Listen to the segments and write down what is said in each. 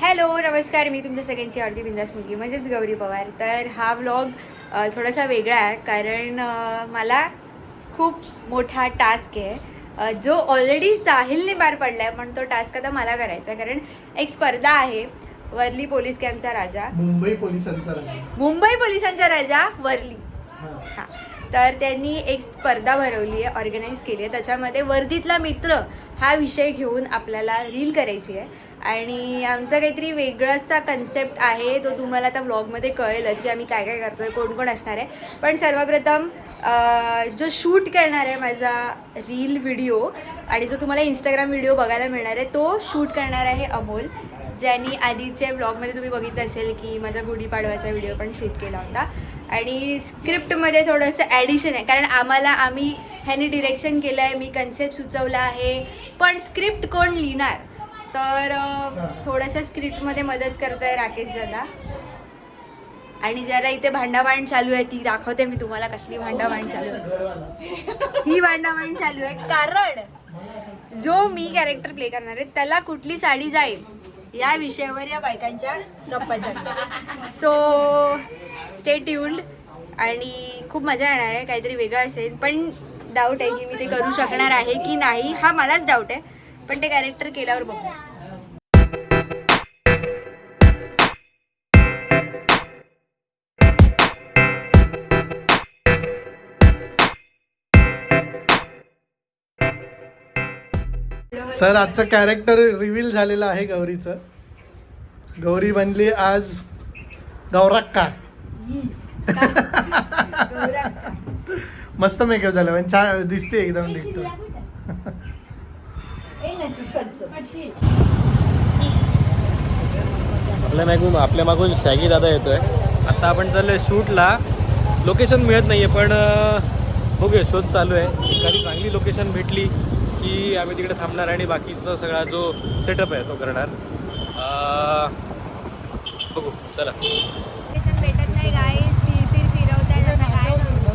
Hello नमस्कार. मी तुमच्या सगळ्यांची आवडती बिंदास मुलगी म्हणजेच गौरी पवार. तर हा व्लॉग थोडासा वेगळा आहे कारण मला खूप मोठा टास्क आहे. जो ऑलरेडी साहिलने पार पडला आहे पण तो टास्क आता मला करायचा आहे. कारण एक स्पर्धा आहे वर्ली पोलीस कॅम्पचा राजा. मुंबई पोलिसांचा राजा. मुंबई पोलिसांचा राजा वर्ली. हा. हां. तर त्यांनी एक स्पर्धा भरवली आहे ऑर्गनाईज केली आहे. त्याच्यामध्ये वर्दीतला मित्र हा विषय घेऊन आपल्याला रील करायची आहे. आणि आमचा काहीतरी वेगळासा कन्सेप्ट आहे तो तुम्हाला आता व्लॉगमध्ये कळेलच की आम्ही काय काय करतोय कोण कोण असणार आहे. पण सर्वप्रथम जो शूट करणार आहे माझा रील व्हिडिओ आणि जो तुम्हाला इंस्टाग्राम व्हिडिओ बघायला मिळणार आहे तो शूट करणार आहे अमोल ज्यांनी आधीच्या व्लॉगमध्ये तुम्ही बघितलं असेल की माझा गुढीपाडव्याचा व्हिडिओ पण शूट केला होता. आणि स्क्रिप्टमध्ये थोडंसं ॲडिशन आहे. कारण आम्हाला आम्ही ह्याने डिरेक्शन केलं आहे मी कन्सेप्ट सुचवला आहे. पण स्क्रिप्ट कोण लिहिणार? तर थोडंसं स्क्रिप्टमध्ये मदत करत आहे राकेश दादा. आणि जरा इथे भांडाभांड चालू आहे. ती दाखवते मी तुम्हाला कसली भांडाभांड चालू आहे. ही भांडाभांड चालू आहे. कारण जो मी कॅरेक्टर प्ले करणार आहे त्याला कुठली साडी जाईल? या विषयावर या बायकांच्या गप्पा झाल्या. सो स्टे ट्यून्ड आणि खूप मजा येणार आहे काहीतरी वेगळं असेल. पण डाऊट आहे की मी ते करू शकणार आहे की नाही हा मलाच डाऊट आहे. पण ते कॅरेक्टर केल्यावर बघू. तर आजचं कॅरेक्टर रिव्हील झालेलं आहे गौरीचं. गौरी बनली आज गौरक्का. मस्त मेकअप झाला म्हणजे छान दिसते एकदम आपल्या मागून आपल्या मागून शॅगी दादा येतोय. आता आपण चाललोय शूटला. लोकेशन मिळत नाहीये पण बघूया शोध चालू आहे. एखादी चांगली लोकेशन भेटली की आम्ही तिकडे थांबणार आणि बाकीचा सगळा जो सेटअप आहे तो करणार. बघू चला. लोकेशन भेटत नाही गाईस फिर फिर फिरवताय आता काय करू?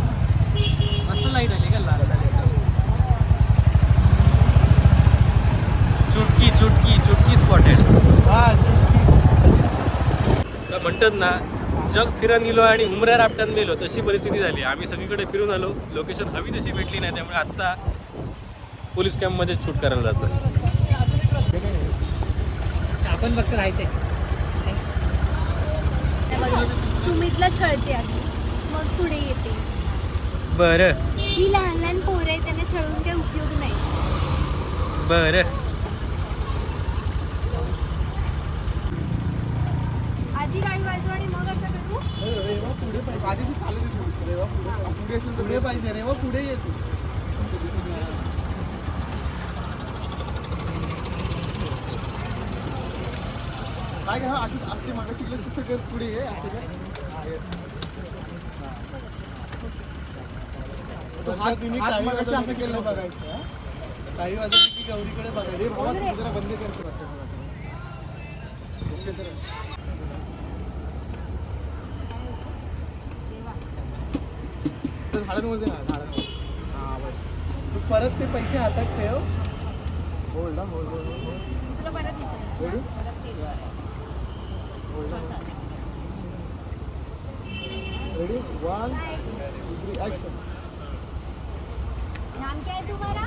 मस्त लाइट आली का? चुटकी चुटकी चुटकी स्पॉटेड तर म्हणतात ना जग फिरून गेलो आणि उमऱ्या रापट्यात मेलो तशी परिस्थिती झाली. आम्ही सगळीकडे फिरून आलो. लोकेशन हवी तशी भेटली नाही त्यामुळे आत्ता पोलीस कॅम्पमध्ये शूट करायला जातं. आपण फक्त राहायचंय. सुमितला छळते आधी मग पुढे येते. बरं. ही लहान लहान पोरं आहे त्यांना छळून काही उपयोग नाही. बरं. आधी गाडी वाजव आणि मग असं करू? पुढे पाहिजे. पुढे पाहिजे. रेवा पुढे येतो काय घ्या अशी आपली मागे शिकलं तसं कर पुढे ये असं. हा. हा. असं केलं बघायचं हा. काही वाजत की गौरीकडे बघायचं बाबा जरा बंद करतो. ओके तर झाडांवर दे ना झाडांवर हा बस तू परत ते पैसे हातात ठेव होल्ड होल्ड होल्ड होल्ड तुला परत ready one two three action नाम क्या तुम्हारा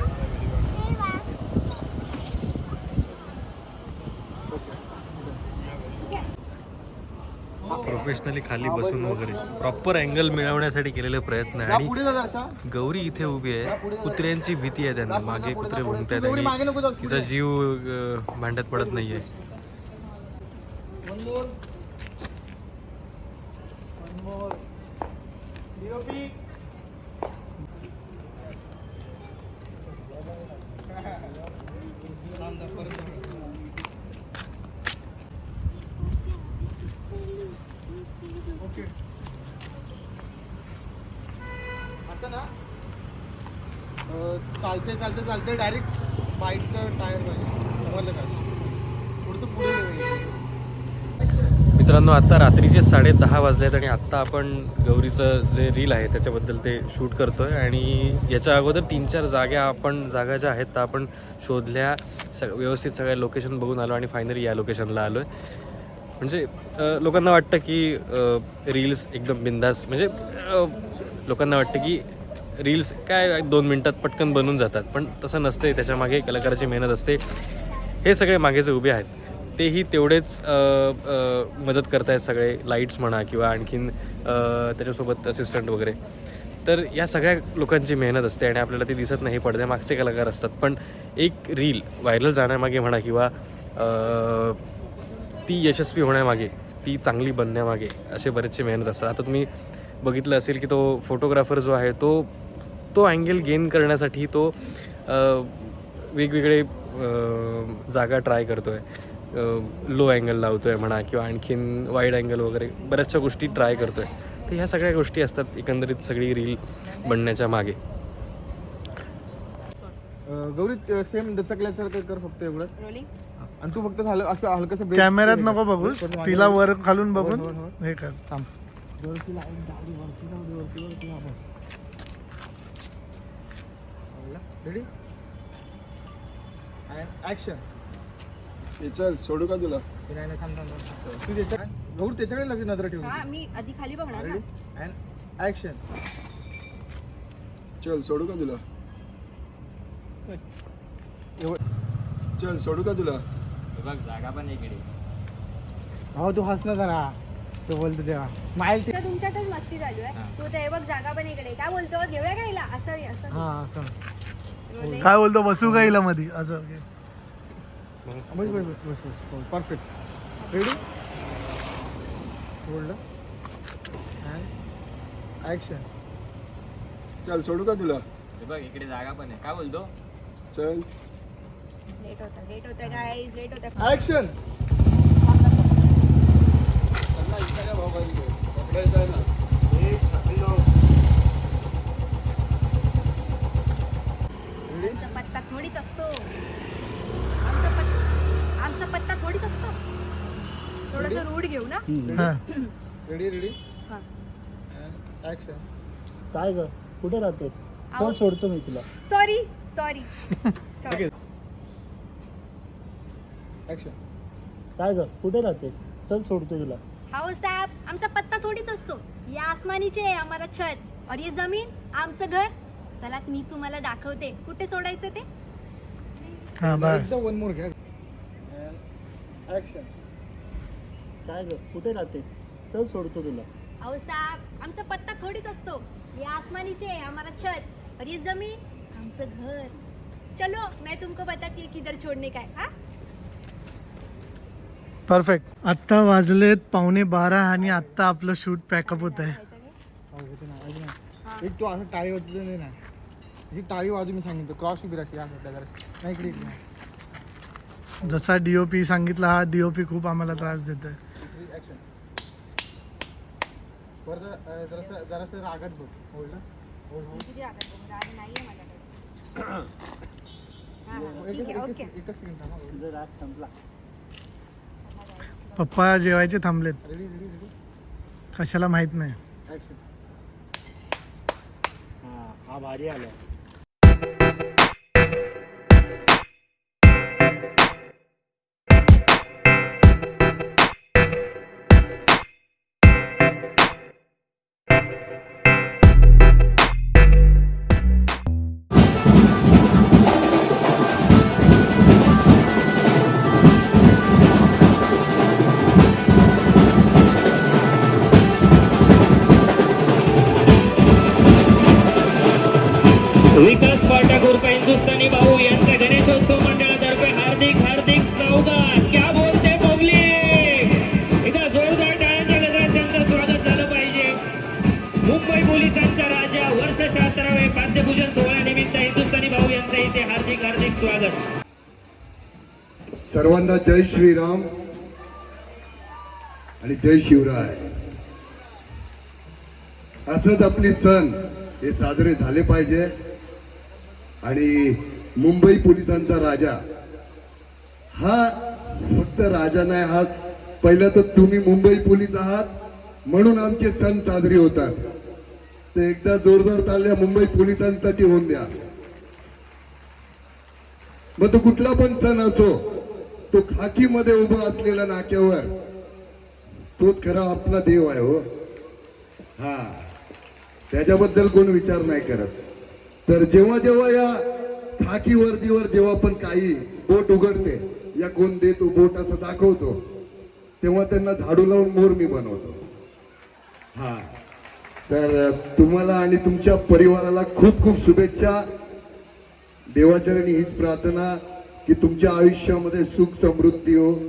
प्रोफेशनली खाली बसून वगैरे. प्रॉपर अँगल मिळवण्यासाठी केलेले प्रयत्न आहे. आणि गौरी इथे उभी आहे. कुत्र्यांची भीती आहे त्यांना. मागे कुत्रे भुंकतायत तिचा जीव भांड्यात पडत नाहीये one more one more DOP okay. आता ना चालते चालते चालते डायरेक्ट बाईकचं टायर पाहिजे. समजलं का? पुढचं पुढे मित्रांनो आता रात्रीचे साडे दहा वाजलेत आणि आत्ता आपण गौरीचं जे रील आहे त्याच्याबद्दल ते शूट करतो आहे आणि याच्या अगोदर तीन चार जागा आपण जागा ज्या आहेत त्या आपण शोधल्या सग व्यवस्थित सगळ्या लोकेशन बघून आलो आणि फायनली या लोकेशनला आलो आहे म्हणजे लोकांना वाटतं की रील्स एकदम बिंदास म्हणजे लोकांना वाटतं की रील्स काय दोन मिनटात पटकन बनून जातात पण तसं नसते त्याच्यामागे कलाकाराची मेहनत असते. हे सगळे मागे जे उभे आहेत. तेही तेवढेच मदत करत आहेत सगळे. लाईट्स म्हणा किंवा आणखीन त्याच्यासोबत असिस्टंट वगैरे. तर या सगळ्या लोकांची मेहनत असते आणि आपल्याला ती दिसत नाही पडद्यामागचे कलाकार असतात. पण एक रील व्हायरल जाण्यामागे म्हणा किंवा ती यशस्वी होण्यामागे ती चांगली बनण्यामागे असे बरेचसे मेहनत असतात. आता तुम्ही बघितलं असेल की तो फोटोग्राफर जो आहे तो तो अँगल गेन करण्यासाठी तो वेगवेगळे जागा ट्राय करतो आहे लो अँगल लावतो आहे म्हणा किंवा आणखीन वाईड अँगल वगैरे बऱ्याचशा गोष्टी ट्राय करतो आहे तर ह्या सगळ्या गोष्टी असतात एकंदरीत सगळी रील बनण्याच्या मागे. गौरी सेम दचकल्यासारखं कर फक्त एवढं. रोलिंग आणि तू फक्त झालं असं हलकंसं कॅमेऱ्यात नको करून तिला वर खालून बघून. हे कर. थांब. वरती लाईन हा बघ चल सोडू का तुला? नाही नाही थांब थांब थांब. तू त्याच्या गौर त्याच्याकडे लक्ष नजर ठेवून हा मी आधी खाली बघणार ना. अँड ऍक्शन चल सोडू का तुला? चल सोडू का तुला? हो तू हस ना जरा. तो बोलतो तेव्हा. तर तुमच्यातच मस्ती चालू आहे. तू ते बघ जागा पण इकडे. काय बोलतो? घेऊया का हिला? असं असं. हा असं. Rolling. काय बोलतो? बसू का हिला मध्ये असं बस बस बस बस perfect ready hold and action चल सोडू का तुला? बघ इकडे जागा पण आहे. काय बोलतो? चल. लेट होतं लेट होतं काय लेट होतं. आमचा पत्ता थोडीच असतो. पत्ता थोडीच असतो. थोडस रूढ घेऊ ना. हा. रेडी रेडी हा. ऍक्शन काय ग? कुठे राहतेस. चल सोडतो मी तुला. सॉरी सॉरी सॉरी ऍक्शन काय ग? कुठे राहतेस? चल सोडतो तुला. हाओ साहब आमचा पत्ता थोडीच असतो. ये आसमानीचे आहे आम्हाला छत. और ये जमीन आमचं घर. चला मी तुम्हाला दाखवते. कुठे सोडायचं ते? हा बस. एकदा वन मोर घ्या ऍक्शन काय ग? कुठे राहतेस? चल सोडतो तुला. हाओ साहब आमचा पत्ता थोडीच असतो. ये आसमानीचे आहे आम्हाला छत. और ये जमीन आमचं घर. चलो मैं तुमको बताती है किधर छोड़ने का है? हाँ परफेक्ट आत्ता वाजलेत पावणे बारा आणि आत्ता आपलं शूट पॅकअप होत आहे एक तो असं टाळी वाजवतो नाही ना. जी टाळी वाजू मी सांगितलं क्रॉस उभी राहते या जरा. नाही इकडे इकडे. जसा डीओपी सांगितला हा डीओपी खूप आम्हाला त्रास देत आहे ऍक्शन परत अं, जरासं जरासं रागात बघ. होल्ड होल्ड सर्वांना जय श्रीराम आणि जय शिवराय. असंच आपले सण हे साजरे झाले पाहिजे. आणि मुंबई पोलिसांचा राजा हा फक्त राजा नाही हा पहिला तर तुम्ही मुंबई पोलीस आहात म्हणून आमचे सण साजरे होतात. ते एकदा जोरदार चालल्या मुंबई पोलिसांसाठी होऊन द्या. मग तो कुठला पण सण असो तो खाकीमध्ये उभा असलेला नाक्यावर. तोच खरा आपला देव आहे हो. हा. त्याच्याबद्दल कोण विचार नाही करत. तर जेव्हा जेव्हा या खाकी वर्दीवर जेव्हा पण काही बोट उघडते या कोण देतो बोट असं दाखवतो तेव्हा त्यांना झाडू लावून मोर मी बनवतो. हा. तर तुम्हाला आणि तुमच्या परिवाराला खूप खूप शुभेच्छा. देवाचरणी हीच प्रार्थना. की तुमच्या आयुष्यामध्ये सुख समृद्धी हो.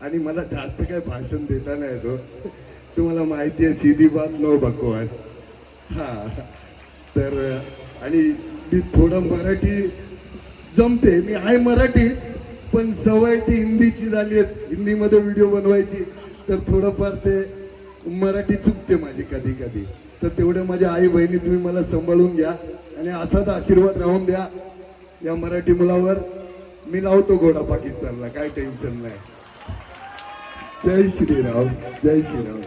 आणि मला जास्त काय भाषण देता नाही येतो हो. तुम्हाला माहिती आहे सीधी बात नो बकवास. हा. तर आणि मी थोडं मराठी जमते. मी आहे मराठी पण सवय ती हिंदीची झाली आहे. हिंदीमध्ये व्हिडिओ बनवायची. तर थोडंफार ते मराठी चुकते माझी कधी कधी. तर तेवढं माझ्या आई बहिणी तुम्ही मला सांभाळून घ्या. आणि असाच आशीर्वाद राहून द्या या मराठी मुलावर. मी लावतो घोडा पाकिस्तानला काय टेन्शन नाही. जय श्रीराम जय श्रीराम.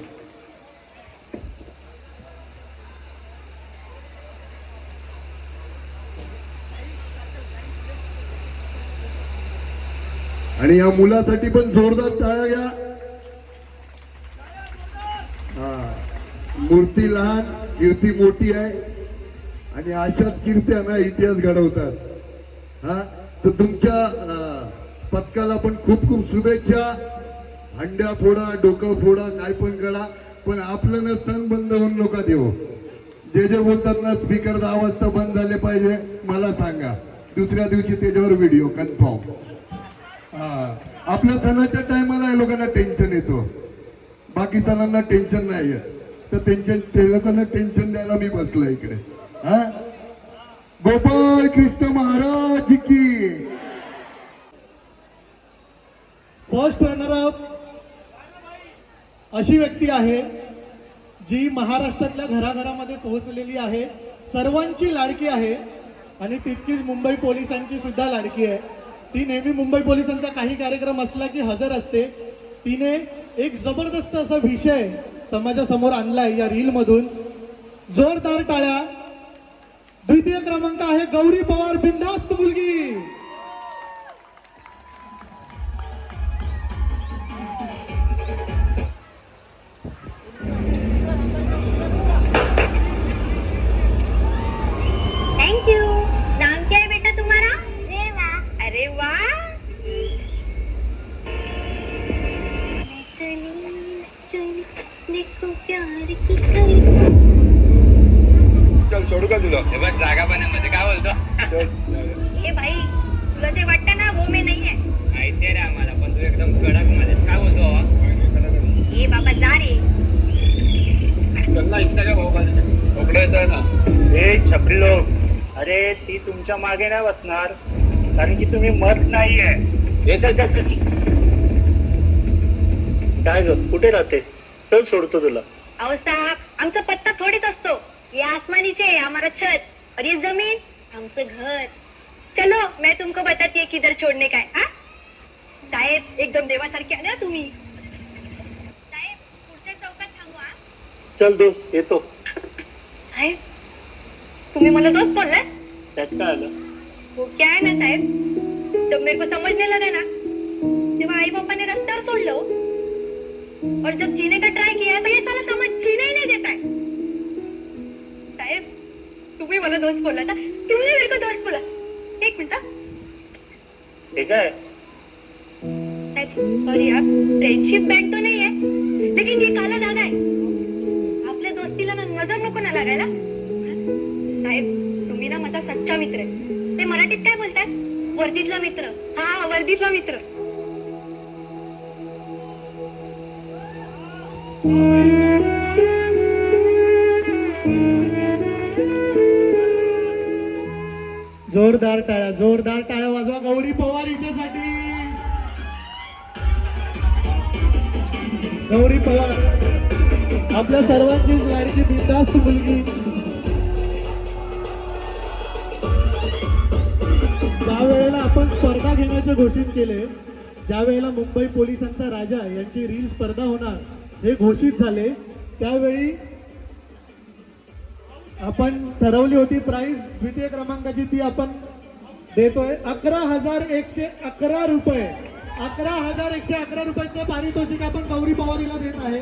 आणि या मुलासाठी पण जोरदार टाळ्या या हा मूर्ती लहान कीर्ती मोठी आहे. आणि अशाच कीर्त्या ना इतिहास घडवतात. हा? तर तुमच्या पथकाला पण खूप खूप शुभेच्छा. हंड्या फोडा डोकं फोडा काय पण करा पण आपलं ना सण बंद होऊन नका देऊ. जे जे बोलतात ना स्पीकर दहा वाजता बंद झाले पाहिजे. मला सांगा दुसऱ्या दिवशी त्याच्यावर व्हिडिओ कन्फर्म हा आपल्या सणाच्या टायमाला या लोकांना टेन्शन येतो. बाकी सणांना टेन्शन नाही आहे तर टेन्शन ते लोकांना टेन्शन द्यायला मी बसलो इकडे. हा? गोपाळ कृष्ण महाराज की. फर्स्ट रनर अप अशी व्यक्ती आहे जी महाराष्ट्रातल्या घराघरामध्ये पोहोचलेली आहे. सर्वांची लाडकी आहे आणि तितकीच मुंबई पोलिसांची सुद्धा लाडकी आहे. ती नेहमी मुंबई पोलिसांचा काही कार्यक्रम असला की हजर असते. तिने एक जबरदस्त असा विषय समाजासमोर आणलाय या रील मधून जोरदार टाळ्या द्वितीय क्रमांक आहे गौरी पवार बिंदास्त मुलगी. थैंक यू नाम क्या है बेटा तुम्हारा? रेवा. अरे वाह. देखो प्यार की सोडू का तुला? जागा पाण्यामध्ये काय बोलतो? ए भाई तुला जे वाटतं ना वो मी नाही आहे माहिती आहे रे आम्हाला पण तू एकदम कडक मध्येच काय बोलतो? ए बाबा जा रे. हे छपरी लोक अरे ती तुमच्या मागे नाही बसणार कारण की तुम्ही मत नाहीये. हे चल चल चल. काय ग कुठे राहतेस? चल सोडतो तुला. अहो साहब आमचा पत्ता थोडीच असतो. ये आसमानीचे हमारा छत. और ये जमीन आमचं घर. चलो मैं तुमको बताती है किधर छोड़ने का है हाँ? साहेब एकदम देवासारखे आले हा तुम्ही. साहेब पुढच्या चौकात थांबवा चल दोस्त येतो. साहेब तुम्ही मला दोस्त बोललाय त्यात काय आलं. वो क्या है ना साहेब? जब मेरे को समझने लगा ना. तेव्हा आई पापा ने रास्त्यावर सोडलं हो. और जब जीने का ट्राई किया तो ये साला समझ दोस्त बोला था तुमने मेरे को दोस्त बोला एक मिनिट. हा. ठीक आहे सॉरी आप फ्रेंडशिप बँड तो नहीं है लेकिन ये काला दादा है आपल्या दोस्तीला ना नजर नको ना लागायला. साहेब तुम्ही ना माझा सच्चा मित्र आहे. ते मराठीत काय बोलतात वर्दीतला मित्र. हा वर्दीतला मित्र. जोरदार टाळ्या जोरदार टाळ्या वाजवा गौरी पवार हिच्यासाठी गौरी पवार आपल्या सर्वांचीच लाडकी बिंदास्त मुलगी. ज्या वेळेला आपण स्पर्धा घेण्याचे घोषित केले ज्या वेळेला मुंबई पोलिसांचा राजा यांची रील स्पर्धा होणार हे घोषित झाले त्यावेळी आपण ठरवली होती प्राइस द्वितीय क्रमांकाची ती आपण देतोय. अकरा हजार एकशे अकरा रुपये. अकरा हजार एकशे अकरा रुपयाचं पारितोषिक आपण गौरी पवारीला देत आहे.